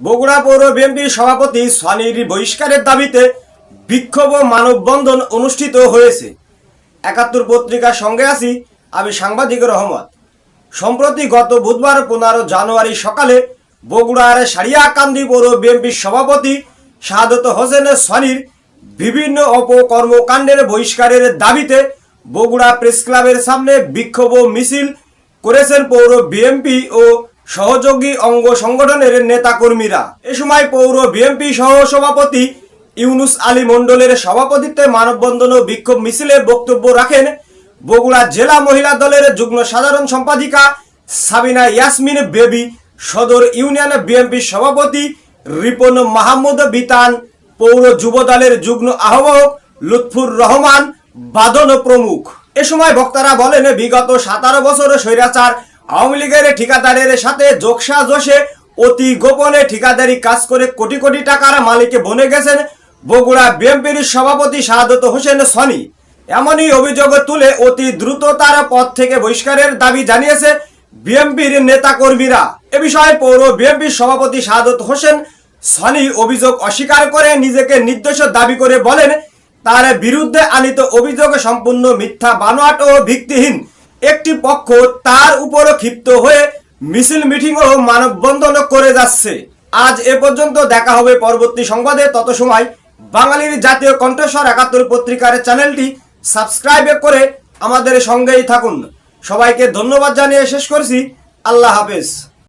বগুড়া পৌর বিএনপির সভাপতি সানির বহিষ্কারের দাবিতে বিক্ষোভ মানববন্ধন অনুষ্ঠিত হয়েছে। একাত্তর পত্রিকার সঙ্গে আছি আমি সাংবাদিক রহমত। সম্প্রতি গত বুধবার পনেরো জানুয়ারি সকালে বগুড়ার সারিয়াকান্দি পৌর বিএনপির সভাপতি শাহাদত হোসেনের সানির বিভিন্ন অপকর্মকাণ্ডের বহিষ্কারের দাবিতে বগুড়া প্রেস ক্লাবের সামনে বিক্ষোভ মিছিল করেছেন পৌর বিএনপি ও সহযোগী অঙ্গ সংগঠনের নেতাকর্মীরা। এ সময় পৌর বিএনপি সহ সভাপতি ইউনুস আলী মণ্ডলের সভাপতিত্বে মানববন্ধন ও বিক্ষোভ মিছিলে বক্তব্য রাখেন বগুড়া জেলা মহিলা দলের যুগ্ম সাধারণ সম্পাদিকা সাবিনা ইয়াসমিন বেবি, সদর ইউনিয়ন বিএনপি সভাপতি রিপন মাহমুদ বিতান, পৌর যুব দলের যুগ্ম আহ্বায়ক লুৎফুর রহমান বাদন প্রমুখ। এ সময় বক্তারা বলেন, বিগত সাতারো বছর স্বৈরাচার আওয়ামী লীগের ঠিকাদারের সাথে যোগসা জোশে অতি গোপনে ঠিকাদারি কাজ করে কোটি কোটি টাকার মালিকে বনে গেছেন বগুড়া বিএনপির সভাপতি শাহাদত হোসেন সনি। এমনই অভিযোগ তুলে অতি দ্রুত তার পদ থেকে বহিষ্কারের দাবি জানিয়েছে বিএনপির নেতা কর্মীরা এ বিষয়ে পৌর বিএনপির সভাপতি শাহাদত হোসেন সনি অভিযোগ অস্বীকার করে নিজেকে নির্দোষ দাবি করে বলেন, তার বিরুদ্ধে আনিত অভিযোগ সম্পূর্ণ মিথ্যা, বানোয়াট ও ভিত্তিহীন। একটি পক্ষ তার উপরও ক্ষিপ্ত হয়ে মিছিল মিটিং ও মানববন্ধন করে যাচ্ছে। আজ এ পর্যন্ত দেখা হবে পরবর্তী সংবাদে। তত সময় বাঙালির জাতীয় কণ্ঠস্বর একাত্তর পত্রিকার চ্যানেলটি সাবস্ক্রাইব করে আমাদের সঙ্গেই থাকুন। সবাইকে ধন্যবাদ জানিয়ে শেষ করছি। আল্লাহ হাফেজ।